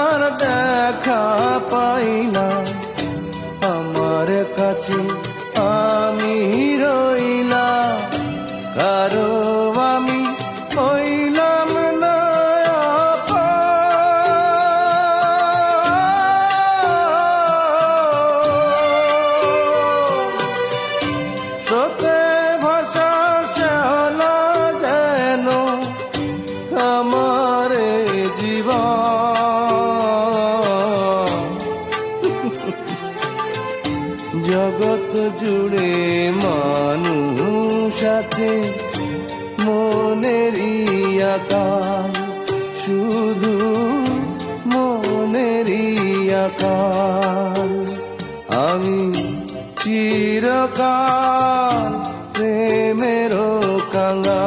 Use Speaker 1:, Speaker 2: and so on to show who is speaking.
Speaker 1: আর দেখা পাই না। আমার কাছে জগৎ জুড়ে মানুষ আছে। মনের আকাশ শুধু মনের আকাশ। আমি চিরকাল প্রেমের কাঙ্গা